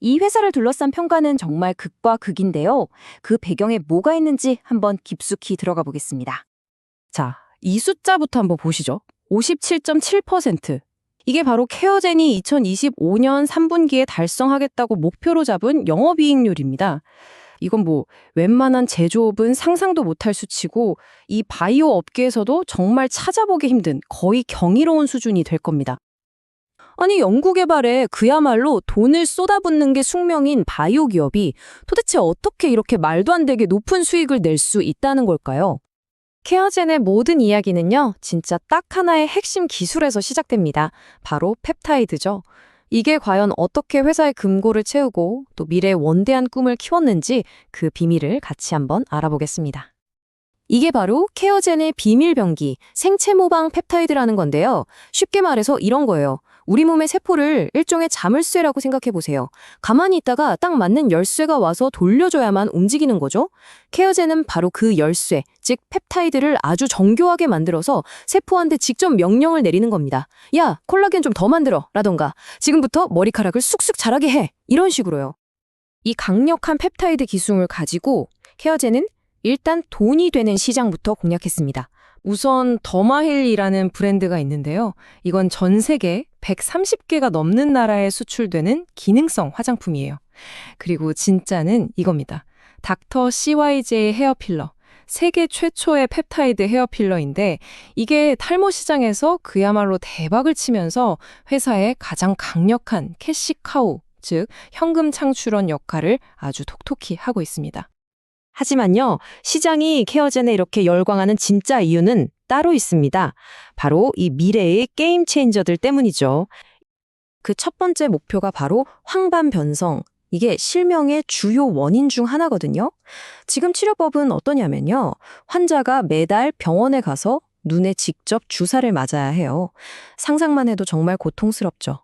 이 회사를 둘러싼 평가는 정말 극과 극인데요. 그 배경에 뭐가 있는지 한번 깊숙이 들어가 보겠습니다. 자, 이 숫자부터 한번 보시죠. 57.7%. 이게 바로 케어젠이 2025년 3분기에 달성하겠다고 목표로 잡은 영업이익률입니다. 이건 뭐 웬만한 제조업은 상상도 못할 수치고 이 바이오 업계에서도 정말 찾아보기 힘든 거의 경이로운 수준이 될 겁니다. 아니 연구개발에 그야말로 돈을 쏟아붓는 게 숙명인 바이오 기업이 도대체 어떻게 이렇게 말도 안 되게 높은 수익을 낼 수 있다는 걸까요? 케어젠의 모든 이야기는요, 진짜 딱 하나의 핵심 기술에서 시작됩니다. 바로 펩타이드죠. 이게 과연 어떻게 회사의 금고를 채우고 또 미래의 원대한 꿈을 키웠는지 그 비밀을 같이 한번 알아보겠습니다. 이게 바로 케어젠의 비밀 병기, 생체 모방 펩타이드라는 건데요. 쉽게 말해서 이런 거예요. 우리 몸의 세포를 일종의 자물쇠라고 생각해 보세요. 가만히 있다가 딱 맞는 열쇠가 와서 돌려줘야만 움직이는 거죠. 케어젠은 바로 그 열쇠, 즉 펩타이드를 아주 정교하게 만들어서 세포한테 직접 명령을 내리는 겁니다. 야, 콜라겐 좀 더 만들어. 라던가 지금부터 머리카락을 쑥쑥 자라게 해. 이런 식으로요. 이 강력한 펩타이드 기술을 가지고 케어젠은 일단 돈이 되는 시장부터 공략했습니다. 우선 더마힐이라는 브랜드가 있는데요. 이건 전 세계 130개가 넘는 나라에 수출되는 기능성 화장품이에요. 그리고 진짜는 이겁니다. 닥터 CYJ 헤어필러. 세계 최초의 펩타이드 헤어필러인데 이게 탈모 시장에서 그야말로 대박을 치면서 회사의 가장 강력한 캐시카우, 즉 현금 창출원 역할을 아주 톡톡히 하고 있습니다. 하지만요, 시장이 케어젠에 이렇게 열광하는 진짜 이유는 따로 있습니다. 바로 이 미래의 게임 체인저들 때문이죠. 그 첫 번째 목표가 바로 황반 변성. 이게 실명의 주요 원인 중 하나거든요. 지금 치료법은 어떠냐면요. 환자가 매달 병원에 가서 눈에 직접 주사를 맞아야 해요. 상상만 해도 정말 고통스럽죠.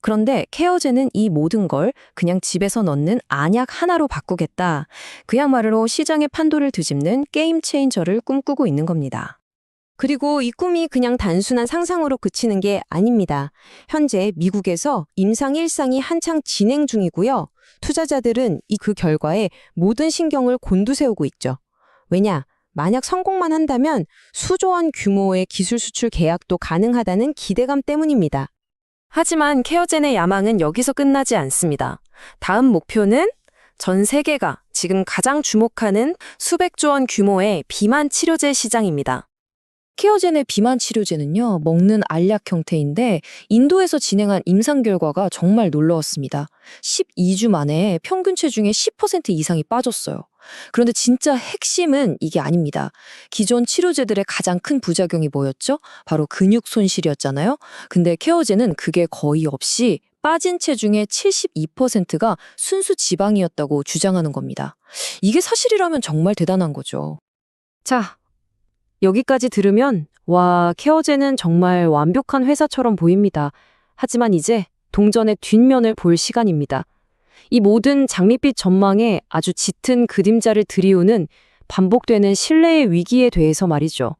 그런데 케어젠은 이 모든 걸 그냥 집에서 넣는 안약 하나로 바꾸겠다. 그야말로 시장의 판도를 뒤집는 게임 체인저를 꿈꾸고 있는 겁니다. 그리고 이 꿈이 그냥 단순한 상상으로 그치는 게 아닙니다. 현재 미국에서 임상 1상이 한창 진행 중이고요. 투자자들은 이 그 결과에 모든 신경을 곤두세우고 있죠. 왜냐? 만약 성공만 한다면 수조 원 규모의 기술 수출 계약도 가능하다는 기대감 때문입니다. 하지만 케어젠의 야망은 여기서 끝나지 않습니다. 다음 목표는 전 세계가 지금 가장 주목하는 수백조 원 규모의 비만 치료제 시장입니다. 케어젠의 비만 치료제는요, 먹는 알약 형태인데 인도에서 진행한 임상 결과가 정말 놀라웠습니다. 12주 만에 평균 체중의 10% 이상이 빠졌어요. 그런데 진짜 핵심은 이게 아닙니다. 기존 치료제들의 가장 큰 부작용이 뭐였죠? 바로 근육 손실이었잖아요. 근데 케어젠은 그게 거의 없이 빠진 체중의 72%가 순수 지방이었다고 주장하는 겁니다. 이게 사실이라면 정말 대단한 거죠. 자, 여기까지 들으면 와, 케어젠은 정말 완벽한 회사처럼 보입니다. 하지만 이제 동전의 뒷면을 볼 시간입니다. 이 모든 장밋빛 전망에 아주 짙은 그림자를 들이우는 반복되는 신뢰의 위기에 대해서 말이죠.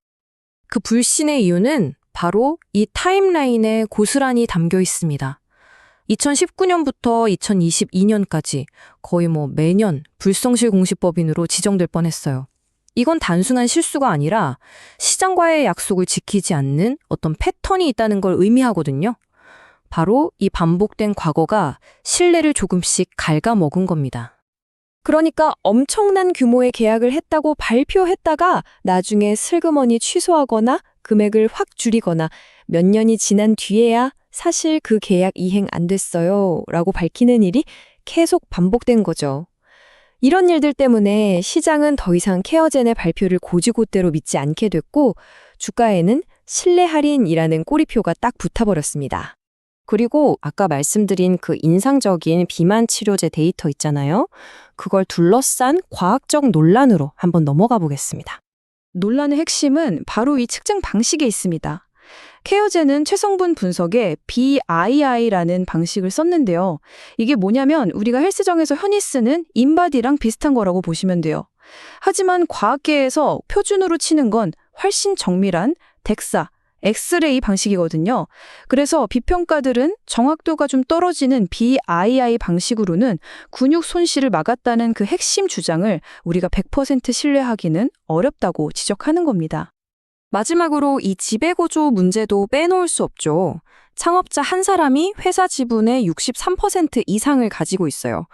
그 불신의 이유는 바로 이 타임라인에 고스란히 담겨 있습니다. 2019년부터 2022년까지 거의 뭐 매년 불성실 공시법인으로 지정될 뻔했어요. 이건 단순한 실수가 아니라 시장과의 약속을 지키지 않는 어떤 패턴이 있다는 걸 의미하거든요. 바로 이 반복된 과거가 신뢰를 조금씩 갉아먹은 겁니다. 그러니까 엄청난 규모의 계약을 했다고 발표했다가 나중에 슬그머니 취소하거나 금액을 확 줄이거나 몇 년이 지난 뒤에야 사실 그 계약 이행 안 됐어요 라고 밝히는 일이 계속 반복된 거죠. 이런 일들 때문에 시장은 더 이상 케어젠의 발표를 고지고대로 믿지 않게 됐고 주가에는 신뢰 할인이라는 꼬리표가 딱 붙어버렸습니다. 그리고 아까 말씀드린 그 인상적인 비만 치료제 데이터 있잖아요. 그걸 둘러싼 과학적 논란으로 한번 넘어가 보겠습니다. 논란의 핵심은 바로 이 측정 방식에 있습니다. 케어젠은 최성분 분석에 BII라는 방식을 썼는데요. 이게 뭐냐면 우리가 헬스장에서 흔히 쓰는 인바디랑 비슷한 거라고 보시면 돼요. 하지만 과학계에서 표준으로 치는 건 훨씬 정밀한 덱사, 엑스레이 방식이거든요. 그래서 비평가들은 정확도가 좀 떨어지는 BII 방식으로는 근육 손실을 막았다는 그 핵심 주장을 우리가 100% 신뢰하기는 어렵다고 지적하는 겁니다. 마지막으로 이 지배구조 문제도 빼놓을 수 없죠. 창업자 한 사람이 회사 지분의 63% 이상을 가지고 있어요.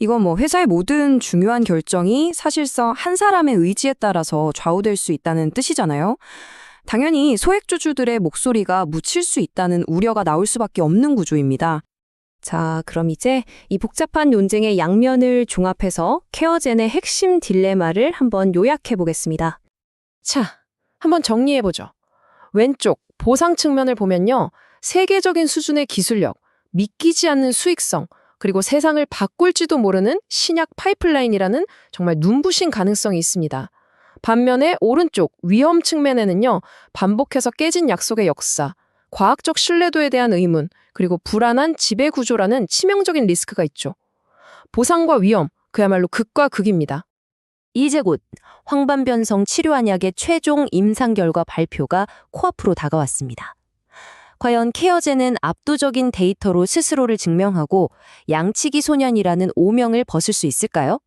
이건 뭐 회사의 모든 중요한 결정이 사실상 한 사람의 의지에 따라서 좌우될 수 있다는 뜻이잖아요. 당연히 소액주주들의 목소리가 묻힐 수 있다는 우려가 나올 수밖에 없는 구조입니다. 자, 그럼 이제 이 복잡한 논쟁의 양면을 종합해서 케어젠의 핵심 딜레마를 한번 요약해 보겠습니다. 자, 한번 정리해보죠. 왼쪽, 보상 측면을 보면요. 세계적인 수준의 기술력, 믿기지 않는 수익성, 그리고 세상을 바꿀지도 모르는 신약 파이프라인이라는 정말 눈부신 가능성이 있습니다. 반면에 오른쪽, 위험 측면에는요. 반복해서 깨진 약속의 역사, 과학적 신뢰도에 대한 의문, 그리고 불안한 지배 구조라는 치명적인 리스크가 있죠. 보상과 위험, 그야말로 극과 극입니다. 이제 곧 황반변성 치료 한약의 최종 임상 결과 발표가 코앞으로 다가왔습니다. 과연 케어제는 압도적인 데이터로 스스로를 증명하고 양치기 소년이라는 오명을 벗을 수 있을까요?